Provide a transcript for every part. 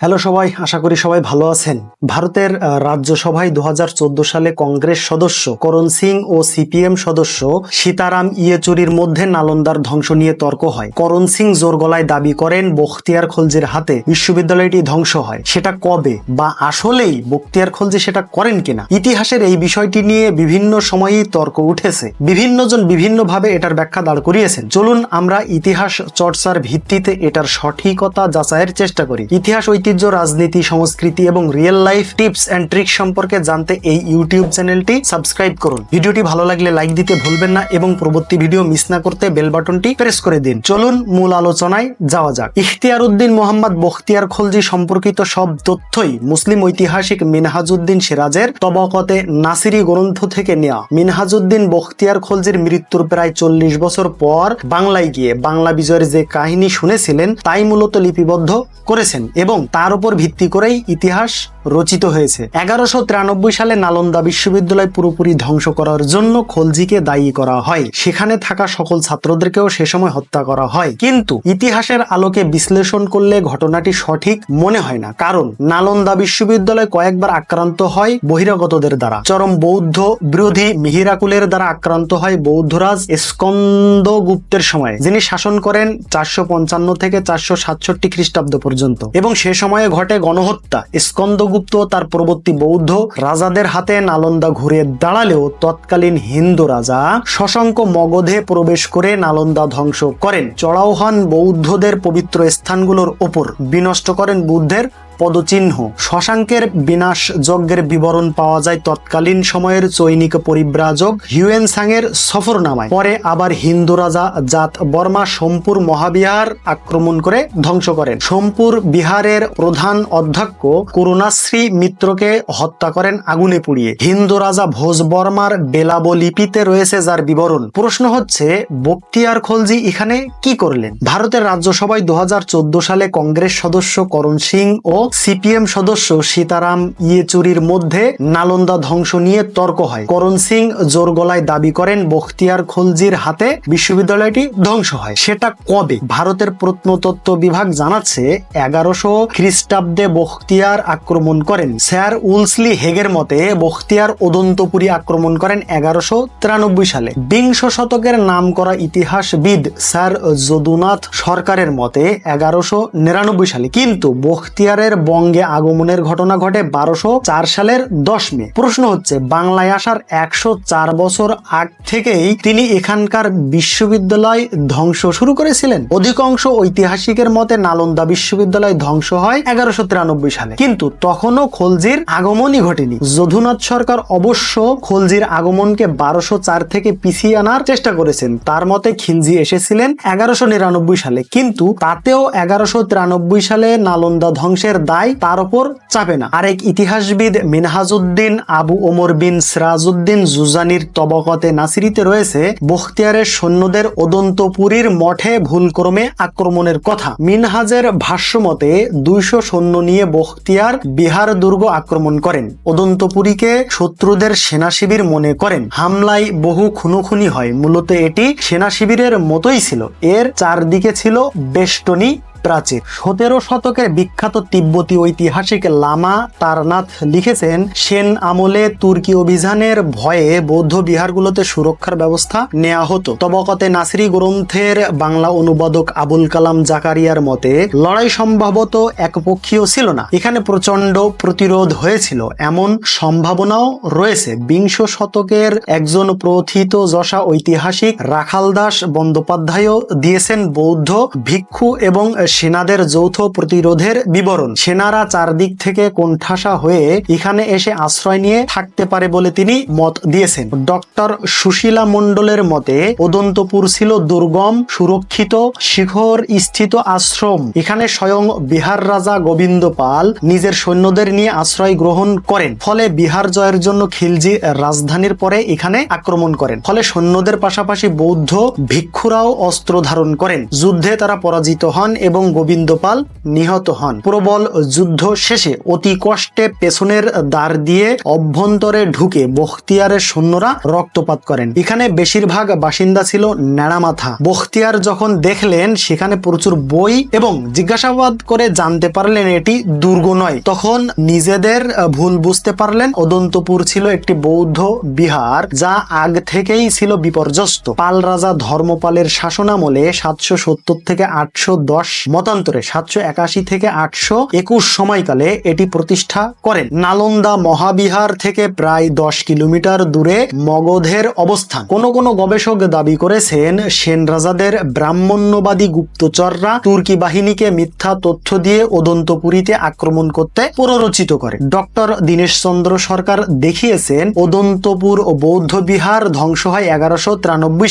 Hello সবাই, আশা করি সবাই ভালো আছেন। ভারতের রাজ্যসভায় দু হাজার চোদ্দ সালে কংগ্রেস সদস্য, করণ সিং ও সিপিএম সদস্য সীতারাম ইয়েচুরির মধ্যে নালন্দার ধ্বংস নিয়ে তর্ক হয়। করণ সিং জোর গলায় দাবি করেন, বখতিয়ার খলজির হাতে বিশ্ববিদ্যালয়টি ধ্বংস হয়। সেটা কবে বা আসলেই বখতিয়ার খলজি সেটা করেন কিনা? ইতিহাসের এই বিষয়টি নিয়ে বিভিন্ন সময়েই তর্ক উঠেছে। বিভিন্ন বিভিন্নজন বিভিন্নভাবে এটার ব্যাখ্যা দাঁড় করিয়েছেন। চলুন আমরা ইতিহাস চর্চার ভিত্তিতে এটার সঠিকতা যাচাইয়ের চেষ্টা করি। ইতিহাস ঐতিহ্য রাজনীতি, সংস্কৃতি এবং real life tips and trick সম্পর্কে জানতে এই ইউটিউব চ্যানেলটি সাবস্ক্রাইব করুন। ভিডিওটি ভালো লাগলে লাইক দিতে ভুলবেন না এবং পরবর্তী ভিডিও মিস না করতে বেল বাটনটি প্রেস করে দিন। চলুন মূল আলোচনায় যাওয়া যাক। ইখতিয়ার উদ্দিন মোহাম্মদ বখতিয়ার খলজি সম্পর্কিত সব তথ্যই মুসলিম ঐতিহাসিক মিনহাজউদ্দিন সিরাজের তবকতে নাসিরি গ্রন্থ থেকে নেওয়া মিনহাজউদ্দিন বখতিয়ার খলজির মৃত্যুর প্রায় চল্লিশ বছর পর বাংলায় গিয়ে বাংলা বিজয়ের যে কাহিনী শুনেছিলেন, তাই মূলত লিপিবদ্ধ করেছেন এবং তার উপর ভিত্তি করেই ইতিহাস রচিত হয়েছে। এগারোশো তিরানব্বই সালে নালন্দা বিশ্ববিদ্যালয় পুরোপুরি ধ্বংস করার জন্য খলজিকে দায়ী করা হয়। সেখানে থাকা সকল ছাত্রদেরকেও সে সময় হত্যা করা হয়। কিন্তু ইতিহাসের আলোকে বিশ্লেষণ করলে ঘটনাটি সঠিক মনে হয় না। কারণ নালন্দা বিশ্ববিদ্যালয় কয়েকবার আক্রান্ত হয় বহিরাগতদের দ্বারা। চরম বৌদ্ধ বিরোধী মিহিরাকুলের দ্বারা আক্রান্ত হয় বৌদ্ধরাজ স্কন্দ গুপ্তের সময়, যিনি শাসন করেন চারশো পঞ্চান্ন থেকে চারশো সাতষট্টি খ্রিস্টাব্দ পর্যন্ত। এবং সে সময়ে ঘটে গণহত্যা। স্কন্দগুপ্ত তার পরবর্তী বৌদ্ধ রাজাদের হাতে নালন্দা ঘুরে দাঁড়ালেও তৎকালীন হিন্দু রাজা শশাঙ্ক মগধে প্রবেশ করে নালন্দা ধ্বংস করেন। চড়াও হন বৌদ্ধদের পবিত্র স্থানগুলোর ওপর। বিনষ্ট করেন বুদ্ধের পদচিহ্ন। শশাঙ্কের বিনাশ যজ্ঞের বিবরণ পাওয়া যায় তৎকালীন সময়ের চৈনিক পরিব্রাজক হিউয়েন সাংয়ের সফরনামায়। পরে আবার হিন্দু রাজা জাত বর্মা সোমপুর মহাবিহার আক্রমণ করে ধ্বংস করেন। সোমপুর বিহারের প্রধান অধ্যক্ষ করুণাশ্রী মিত্রকে হত্যা করেন আগুনে পুড়িয়ে। হিন্দু রাজা ভোজ বর্মার বেলাবলিপিতে রয়েছে যার বিবরণ। প্রশ্ন হচ্ছে, বক্তিয়ার খলজি এখানে কি করলেন? ভারতের রাজ্যসভায় দু হাজার চোদ্দ সালে কংগ্রেস সদস্য করণ সিং ও সিপিএম সদস্য সীতারাম ইয়েচুরির মধ্যে নালন্দা ধ্বংস নিয়ে তর্ক হয়। করণ সিং জোর গলায় দাবি করেন, বখতিয়ার খলজির হাতে বিশ্ববিদ্যালয়টি ধ্বংস হয়। সেটা কবে? ভারতের প্রত্নতত্ত্ব বিভাগ জানাচ্ছে, এগারোশো খ্রিস্টাব্দে বখতিয়ার আক্রমণ করেন। স্যার উলসলি হেগের মতে, বখতিয়ার ওদন্তপুরী আক্রমণ করেন এগারোশো তিরানব্বই সালে। বিংশ শতকের নাম করা ইতিহাসবিদ স্যার যদুনাথ সরকারের মতে, এগারোশো নিরানব্বই সালে। কিন্তু বখতিয়ারের বঙ্গে আগমনের ঘটনা ঘটে বারোশো চার সালের দশ মে। প্রশ্ন হচ্ছে, বাংলায় আসার একশো চার বছর আগ থেকেই তিনি এখানকার বিশ্ববিদ্যালয় ধ্বংস শুরু করেছিলেন। অধিকাংশ ঐতিহাসিকের মতে নালন্দা বিশ্ববিদ্যালয় ধ্বংস হয় এগারোশো তিরানব্বই সালে। কিন্তু তখনও খলজির আগমনই ঘটেনি। যদুনাথ সরকার অবশ্য খলজির আগমনকে বারোশো চার থেকে পিছিয়ে আনার চেষ্টা করেছেন। তার মতে খিলজি এসেছিলেন এগারোশো নিরানব্বই সালে। কিন্তু তাতেও এগারোশো তিরানব্বই সালে নালন্দা ধ্বংসের দায় তার উপর চাপে না। আরেক ইতিহাসবিদ মিনহাজউদ্দিন আবু ওমর বিন সিরাজউদ্দিন জুজানির তবকতে নাসিরিতে রয়েছে বখতিয়ারের সৈন্যদের ওদন্তপুরীর মঠে ভুলক্রমে আক্রমণের কথা। মিনহাজের ভাষ্যমতে দুইশো সৈন্য নিয়ে বখতিয়ার বিহার দুর্গ আক্রমণ করেন। ওদন্তপুরীকে শত্রুদের সেনা শিবির মনে করেন। হামলায় বহু খুনোখুনি হয়। মূলত এটি সেনা শিবিরের মতোই ছিল। এর চারদিকে ছিল বেষ্টনী প্রাচীর। সতেরো শতকের বিখ্যাত তিব্বতী ঐতিহাসিক লামা তারনাথ লিখেছেন, সেন আমলে তুর্কি অভিযানের ভয়ে বৌদ্ধ বিহারগুলোতে সুরক্ষার ব্যবস্থা নেওয়া হতো। তবকতে নাসরি গ্রন্থের বাংলা অনুবাদক আবুল কালাম জাকারিয়ার মতে, লড়াই সম্ভবত একপক্ষীয় ছিল না। এখানে প্রচণ্ড প্রতিরোধ হয়েছিল। এমন সম্ভাবনাও রয়েছে। বিংশ শতকের একজন প্রথিত যশা ঐতিহাসিক রাখাল দাস বন্দ্যোপাধ্যায়ও দিয়েছেন বৌদ্ধ ভিক্ষু এবং সেনাদের যৌথ প্রতিরোধের বিবরণ। সেনারা চারদিক থেকে কোণঠাসা হয়ে এখানে এসে আশ্রয় নিয়ে থাকতে পারে বলে তিনি মত দিয়েছেন। ডক্টর সুশীলা মণ্ডলের মতে ওদন্তপুর ছিল দুর্গম, সুরক্ষিত, শিখর স্থিত আশ্রম। এখানে স্বয়ং বিহার রাজা গোবিন্দ পাল নিজের সৈন্যদের নিয়ে আশ্রয় গ্রহণ করেন। ফলে বিহার জয়ের জন্য খিলজি রাজধানীর পরে এখানে আক্রমণ করেন। ফলে সৈন্যদের পাশাপাশি বৌদ্ধ ভিক্ষুরাও অস্ত্র ধারণ করেন। যুদ্ধে তারা পরাজিত হন এবং এবং গোবিন্দ পাল নিহত হন। প্রবল যুদ্ধ শেষে অতি কষ্টে পেছনের দ্বার দিয়ে অভ্যন্তরে ঢুকে বখতিয়ারের সৈন্যরা রক্তপাত করেন। এখানে বেশিরভাগ বাসিন্দা ছিল ন্যাড়ামাথা বখতিয়ার যখন দেখলেন, সেখানে প্রচুর বই এবং জিজ্ঞাসাবাদ করে জানতে পারলেন এটি দুর্গ নয়। তখন নিজেদের ভুল বুঝতে পারলেন। অদন্তপুর ছিল একটি বৌদ্ধ বিহার, যা আগ থেকেই ছিল বিপর্যস্ত। পাল রাজা ধর্মপালের শাসনামলে সাতশো সত্তর থেকে আটশো দশ মতান্তরে সাতশো একাশি থেকে আটশো একুশ সময়কালে এটি প্রতিষ্ঠা করেন। নালন্দা মহাবিহার থেকে প্রায় দশ কিলোমিটার দূরে মগধের অবস্থান। কোন কোন গবেষক দাবি করেছেন, সেন রাজাদের ব্রাহ্মণ্যবাদী গুপ্তচররা তুর্কি বাহিনীকে মিথ্যা তথ্য দিয়ে ওদন্তপুরীতে আক্রমণ করতে প্ররোচিত করে। ডক্টর দীনেশ চন্দ্র সরকার দেখিয়েছেন, ওদন্তপুর ও বৌদ্ধ বিহার ধ্বংস হয় এগারোশো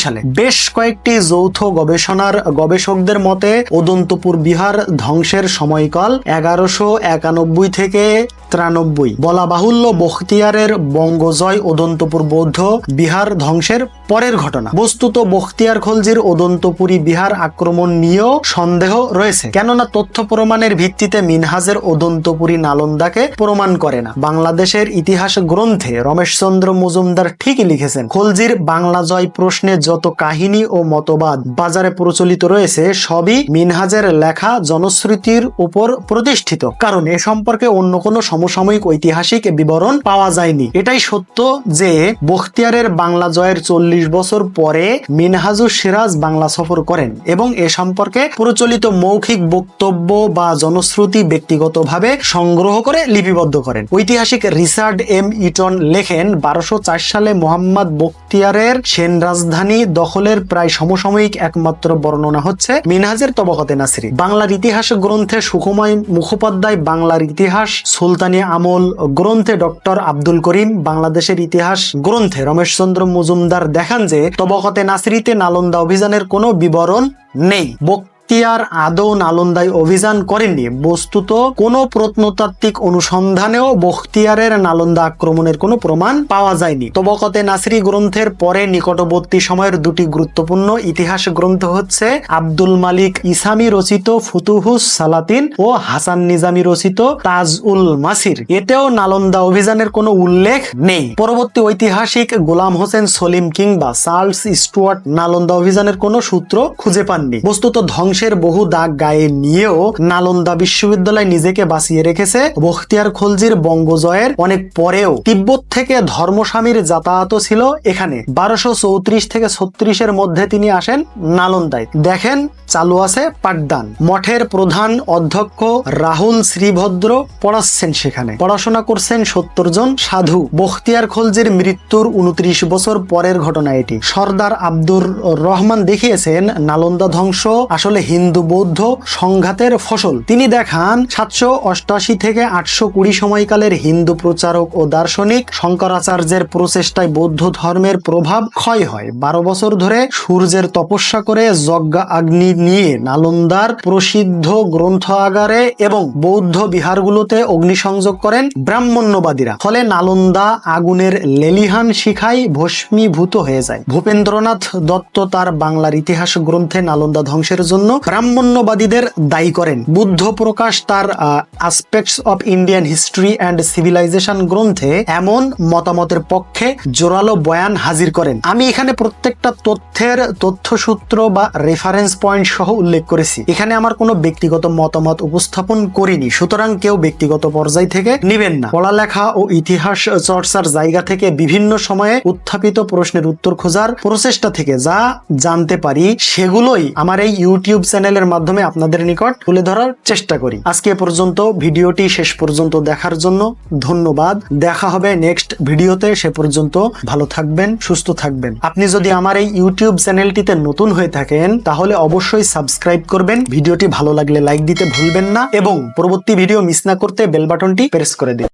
সালে। বেশ কয়েকটি যৌথ গবেষণার গবেষকদের মতে, ওদন্তপুর বিহার ধ্বংসের সময়কাল এগারোশো একানব্বই থেকে ত্রানব্বই। বলা বাহুল্য বখতিয়ারের বঙ্গজয় ওদন্তপুর বৌদ্ধ বিহার ধ্বংসের পরের ঘটনা। বস্তুত বখতিয়ার খলজির ওদন্তপুরী বিহার আক্রমণ নিয়েও সন্দেহ রয়েছে। কেননা তথ্য প্রমাণের ভিত্তিতে মিনহাজের ওদন্তপুরী নালন্দাকে প্রমাণ করে না। বাংলাদেশের ইতিহাস গ্রন্থে রমেশচন্দ্র মজুমদার ঠিকই লিখেছেন, খলজির বাংলা জয় প্রশ্নে যত কাহিনী ও মতবাদ বাজারে প্রচলিত রয়েছে, সবই মিনহাজের লেখা জনশ্রুতির উপর প্রতিষ্ঠিত, কারণ এ সম্পর্কে অন্য কোনো সমসাময়িক ঐতিহাসিক বিবরণ পাওয়া যায়নি। এটাই সত্য যে বখতিয়ারের বাংলা জয়ের চল্লিশ বছর পরে মিনহাজুর সিরাজ বাংলা সফর করেন এবং এ সম্পর্কে প্রচলিত মৌখিক বক্তব্য বা জনশ্রুতি ব্যক্তিগতভাবে সংগ্রহ করে লিপিবদ্ধ করেন। ঐতিহাসিক রিচার্ড এম ইটন লেখেন, বারোশো চার সালে মোহাম্মদ বখতিয়ারের সেন রাজধানী দখলের প্রায় সমসাময়িক একমাত্র বর্ণনা হচ্ছে মিনহাজের তবকতে নাসরি। বাংলার ইতিহাস গ্রন্থে সুখময় মুখোপাধ্যায়, বাংলার ইতিহাস সুলতানি আমল গ্রন্থে ডক্টর আব্দুল করিম, বাংলাদেশের ইতিহাস গ্রন্থে রমেশচন্দ্র মজুমদার দেখান যে, তবকতে নাসরিতে নালন্দা অভিযানের কোনো বিবরণ নেই। বক্তিয়ার আদৌ নালন্দায় অভিযান করেননি। বস্তুত কোনো প্রত্নতাত্ত্বিক অনুসন্ধানেও বখতিয়ারের নালন্দা আক্রমণের কোনো প্রমাণ পাওয়া যায়নি। তবকতে নাসরি গ্রন্থের পরে নিকটবর্তী সময়ের দুটি গুরুত্বপূর্ণ ইতিহাস গ্রন্থ হচ্ছে আব্দুল মালিক ইসামি রচিত ফুতুহুস সালাতিন ও হাসান নিজামি রচিত তাজ উল মাসির। এতেও নালন্দা অভিযানের কোনো উল্লেখ নেই। পরবর্তী ঐতিহাসিক গোলাম হোসেন সলিম কিংবা চার্লস স্টুয়ার্ট নালন্দা অভিযানের কোনো সূত্র খুঁজে পাননি। বস্তুত ধ্বংসের বহু দাগ গায়ে নিয়েও নালন্দা বিশ্ববিদ্যালয় নিজেকে বাঁচিয়ে রেখেছে। বখতিয়ার খলজির বঙ্গজয়ের অনেক পরেও তিব্বত থেকে ধর্মস্বামীর যাতায়াতও ছিল এখানে। বারোশো চৌত্রিশ থেকে ছত্রিশের মধ্যে তিনি আসেন নালন্দায়। দেখেন, চালু আছে পাঠদান। মঠের প্রধান অধ্যক্ষ রাহুল শ্রীভদ্র পড়াচ্ছেন সেখানে। পড়াশোনা করছেন সত্তর জন সাধু। বখতিয়ার খলজির মৃত্যুর উনত্রিশ বছর পরের ঘটনা এটি। সর্দার আব্দুর রহমান দেখিয়েছেন, নালন্দা ধ্বংস আসলে হিন্দু বৌদ্ধ সংঘাতের ফসল। তিনি দেখান, সাতশো অষ্টাশি থেকে আটশো কুড়ি সময়কালের হিন্দু প্রচারক ও দার্শনিক শঙ্করাচার্যের প্রচেষ্টায় বৌদ্ধ ধর্মের প্রভাব ক্ষয় হয়। বারো বছর ধরে সূর্যের তপস্যা করে যজ্ঞা আগ্নি নিয়ে নালন্দার প্রসিদ্ধ গ্রন্থাগারে এবং বৌদ্ধ বিহারগুলোতে অগ্নিসংযোগ করেন ব্রাহ্মণ্যবাদীরা। ফলে নালন্দা আগুনের লেলিহান শিখায় ভস্মীভূত হয়ে যায়। ভূপেন্দ্রনাথ দত্ত তার বাংলার ইতিহাস গ্রন্থে নালন্দা ধ্বংসের জন্য ব্রাহ্মণ্যবাদীদের দায়ী করেন। বুদ্ধ প্রকাশ তার aspects of Indian history and civilisation গ্রন্থে এমন মতামতের পক্ষে জোরালো বয়ান হাজির করেন। আমি এখানে প্রত্যেকটা তথ্যের তথ্যসূত্র বা রেফারেন্স পয়েন্ট সহ উল্লেখ করেছি। এখানে আমার কোনো ব্যক্তিগত মতামত উপস্থাপন করিনি, সুতরাং কেউ ব্যক্তিগত পর্যায় থেকে নিবেন না। পড়ালেখা ও ইতিহাস চর্চার জায়গা থেকে বিভিন্ন সময়ে উত্থাপিত প্রশ্নের উত্তর খোঁজার প্রচেষ্টা থেকে যা জানতে পারি, সেগুলোই আমার এই ইউটিউব চ্যানেলের মাধ্যমে আপনাদের নিকট তুলে ধরার চেষ্টা করি। আজকে পর্যন্ত ভিডিওটি শেষ পর্যন্ত দেখার জন্য ধন্যবাদ। দেখা হবে নেক্সট ভিডিওতে। সে পর্যন্ত ভালো থাকবেন, সুস্থ থাকবেন। আপনি যদি আমার এই ইউটিউব চ্যানেলটিতে নতুন হয়ে থাকেন, তাহলে অবশ্যই সাবস্ক্রাইব করবেন। ভিডিওটি ভালো লাগলে লাইক দিতে ভুলবেন না এবং পরবর্তী ভিডিও মিস না করতে বেল বাটনটি প্রেস করে দিন।